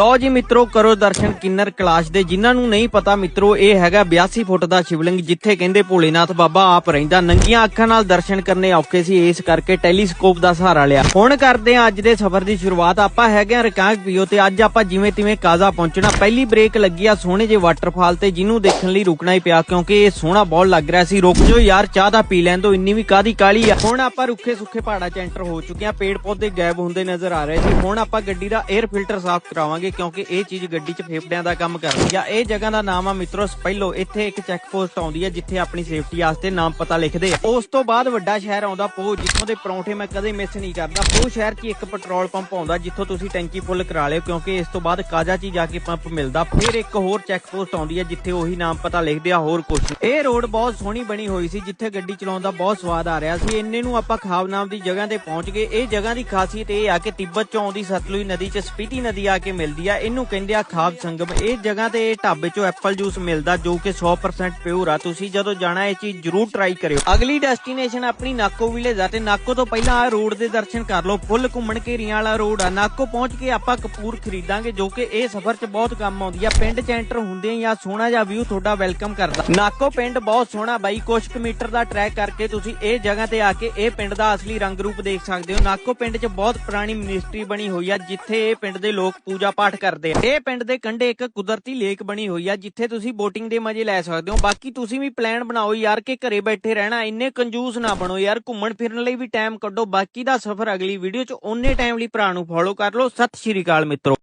ਲਓ ਜੀ ਮਿੱਤਰੋ, ਕਰੋ ਦਰਸ਼ਨ ਕਿੰਨਰ ਕਲਾਸ਼ ਦੇ। ਜਿਨ੍ਹਾਂ ਨੂੰ ਨਹੀਂ ਪਤਾ ਮਿੱਤਰੋ, ਇਹ ਹੈਗਾ 82 ਫੁੱਟ ਦਾ ਸ਼ਿਵਲਿੰਗ, ਜਿੱਥੇ ਕਹਿੰਦੇ ਭੋਲੇਨਾਥ ਬਾਬਾ ਆਪ ਰਹਿੰਦਾ। ਨੰਗੀਆਂ ਅੱਖਾਂ ਨਾਲ ਦਰਸ਼ਨ ਕਰਨੇ ਔਖੇ ਸੀ, ਇਸ ਕਰਕੇ ਟੈਲੀਸਕੋਪ ਦਾ ਸਹਾਰਾ ਲਿਆ। ਹੁਣ ਕਰਦੇ ਹਾਂ ਅੱਜ ਦੇ ਸਫ਼ਰ ਦੀ ਸ਼ੁਰੂਆਤ। ਆਪਾਂ ਹੈਗੇ ਆ ਰਕਾਂਗ ਪੀਓ ਤੇ ਅੱਜ ਆਪਾਂ ਜਿਵੇਂ ਤਿਵੇਂ ਕਾਜ਼ਾ ਪਹੁੰਚਣਾ। ਪਹਿਲੀ ਬ੍ਰੇਕ ਲੱਗੀ ਆ ਸੋਹਣੇ ਜੇ ਵਾਟਰਫਾਲ ਤੇ, ਜਿਹਨੂੰ ਦੇਖਣ ਲਈ ਰੁਕਣਾ ਹੀ ਪਿਆ, ਕਿਉਂਕਿ ਇਹ ਸੋਹਣਾ ਬਹੁਤ ਲੱਗ ਰਿਹਾ ਸੀ। ਰੁਕ ਜਾਓ ਯਾਰ, ਚਾਹ ਦਾ ਪੀ ਲੈਣ ਦੋ ਇੰਨੀ ਵੀ ਕਾਦੀ ਕਾਲੀ ਆ। ਹੁਣ ਆਪਾਂ ਰੁੱਖੇ ਸੁੱਖੇ ਪਹਾੜਾਂ 'ਚ ਐਂਟਰ ਹੋ ਚੁੱਕੇ ਆ ਪੇੜ ਪੌਦੇ ਗਾਇਬ ਹੁੰਦੇ ਨਜ਼ਰ ਆ ਰਹੇ ਸੀ। ਹੁਣ ਆਪਾਂ ਗੱਡੀ ਦਾ 에ਅਰ ਫਿਲਟਰ ਸਾਫ਼ ਕਰਾਵਾਂਗੇ। ਕਿਉਂਕਿ ਇਹ ਚੀਜ਼ ਗੱਡੀ 'ਚ ਫੇਫੜਿਆਂ ਦਾ ਕੰਮ ਕਰਦੀ ਆ। ਇਹ ਜਗ੍ਹਾ ਦਾ ਨਾਮ ਆ ਮਿੱਤਰੋ ਸਪੈਲੋ ਇੱਥੇ ਇੱਕ ਚੈੱਕ ਪੋਸਟ ਆਉਂਦੀ ਹੈ ਜਿੱਥੇ ਆਪਣੀ ਸੇਫਟੀ ਵਾਸਤੇ ਨਾਮ ਪਤਾ ਲਿਖਦੇ ਆ। ਉਸ ਤੋਂ ਬਾਅਦ ਵੱਡਾ ਸ਼ਹਿਰ ਆਉਂਦਾ ਪੋ ਜਿੱਥੋਂ ਦੇ ਪਰੌਂਠੇ ਮੈਂ ਕਦੇ ਮਿਸ ਨਹੀਂ ਕਰਦਾ। ਪੋ ਸ਼ਹਿਰ 'ਚ ਇੱਕ ਪੈਟਰੋਲ ਪੰਪ ਆਉਂਦਾ, ਜਿੱਥੋਂ ਤੁਸੀਂ ਟੈਂਕੀ ਫੁੱਲ ਕਰਾ ਲਿਓ, ਕਿਉਂਕਿ ਇਸ ਤੋਂ ਬਾਅਦ ਕਾਜਾ 'ਚ ਹੀ ਜਾ ਕੇ ਪੰਪ ਮਿਲਦਾ। ਫਿਰ ਇੱਕ ਹੋਰ ਚੈੱਕ ਪੋਸਟ ਆਉਂਦੀ ਹੈ ਜਿੱਥੇ ਉਹੀ ਨਾਮ ਪਤਾ ਲਿਖਦੇ ਆ, ਹੋਰ ਕੁਝ ਇਹ ਰੋਡ ਬਹੁਤ ਸੋਹਣੀ ਬਣੀ ਹੋਈ ਸੀ, ਜਿੱਥੇ ਗੱਡੀ ਚਲਾਉਣ ਦਾ ਬਹੁਤ ਸਵਾਦ ਆ ਰਿਹਾ ਸੀ। ਇੰਨੇ ਨੂੰ ਆਪਾਂ ਖਾਬ ਨਾਮ ਦੀ ਜਗ੍ਹਾ ਤੇ ਪਹੁੰਚ ਗਏ। ਇਹ ਜਗ੍ਹਾ ਦੀ ਖਾਸੀਅਤ ਇਹ ਆ ਕਿ ਤਿੱਬਤ 'ਚੋਂ ਆਉਂਦੀ ਸਤਲੁਜ ਨਦੀ 'ਚ ਸਪੀਤੀ ਨਦੀ ਆ ਕੇ ਮਿਲਦੀ ਆ। ਇਹਨੂੰ ਕਹਿੰਦੇ ਆ ਖਾਬ ਸੰਗਮ। ਇਹ ਜਗ੍ਹਾ ਤੇ ਇਹ ਢਾਬੇ 'ਚੋਂ ਐਪਲ ਜੂਸ ਮਿਲਦਾ ਜੋ ਕਿ 100% ਪਿਓਰ ਆ। ਤੁਸੀਂ ਜਦੋਂ ਜਾਣਾ, ਇਹ ਚੀਜ਼ ਜ਼ਰੂਰ ਟਰਾਈ ਕਰਿਓ। ਅਗਲੀ ਡੈਸਟੀਨੇਸ਼ਨ ਆਪਣੀ ਨਾਕੋ ਵਿਲੇਜ ਆ ਤੇ ਨਾਕੋ ਤੋਂ ਪਹਿਲਾਂ ਆ ਰੋਡ ਦੇ ਦਰਸ਼ਨ ਕਰ ਲਓ। ਫੁੱਲ ਘੁੰਮਣ ਘੇਰੀਆਂ ਵਾਲਾ ਰੋਡ ਆ। ਨਾਕੋ ਪਹੁੰਚ ਕੇ ਆਪਾਂ ਕਪੂਰ ਖਰੀਦਾਂਗੇ, ਜੋ ਕਿ ਇਹ ਸਫ਼ਰ 'ਚ ਬਹੁਤ ਕੰਮ ਆਉਂਦੀ ਆ। ਪਿੰਡ 'ਚ ਐਂਟਰ ਹੁੰਦੇ ਜਾਂ ਸੋਹਣਾ ਜਿਹਾ ਵਿਊ ਤੁਹਾਡਾ ਵੈਲਕਮ ਕਰਦਾ। ਨਾਕੋ ਪਿੰਡ ਬਹੁਤ ਸੋਹਣਾ ਬਾਈ। ਕੁਛ ਕੁ ਮੀਟਰ ਦਾ ਟਰੈਕ ਕਰਕੇ ਤੁਸੀਂ ਇਹ ਜਗ੍ਹਾ ਤੇ ਆ ਕੇ ਇਹ ਪਿੰਡ ਦਾ ਅਸਲੀ ਰੰਗ ਰੂਪ ਦੇਖ ਸਕਦੇ ਹੋ। ਨਾਕੋ ਪਿੰਡ 'ਚ ਬਹੁਤ ਪੁਰਾਣੀ ਮਿਨਿਸਟਰੀ ਬਣੀ ਹੋਈ ਆ, ਜਿੱਥੇ ਇਹ ਪਿੰਡ ਦੇ ਲੋਕ ਪੂਜਾ ਪਾਠ ਪਾਠ ਕਰਦੇ ਆ। ਇਹ ਪਿੰਡ ਦੇ ਕੰਢੇ ਇੱਕ ਕੁਦਰਤੀ ਲੇਕ ਬਣੀ ਹੋਈ ਆ, ਜਿੱਥੇ ਤੁਸੀਂ ਬੋਟਿੰਗ ਦੇ ਮਜ਼ੇ ਲੈ ਸਕਦੇ ਹੋ। ਬਾਕੀ ਤੁਸੀਂ ਵੀ ਪਲਾਨ ਬਣਾਓ ਯਾਰ ਕਿ ਘਰੇ ਬੈਠੇ ਰਹਿਣਾ, ਇੰਨੇ ਕੰਜੂਸ ਨਾ ਬਣੋ ਯਾਰ। ਘੁੰਮਣ ਫਿਰਨ ਲਈ ਵੀ ਟਾਈਮ ਕੱਢੋ। ਬਾਕੀ ਦਾ ਸਫ਼ਰ ਅਗਲੀ ਵੀਡੀਓ 'ਚ ਓਨੇ ਟਾਈਮ ਲਈ ਭਰਾ ਨੂੰ ਫੋਲੋ ਕਰ ਲਓ। ਸਤਿ ਸ਼੍ਰੀ ਅਕਾਲ ਮਿੱਤਰੋ।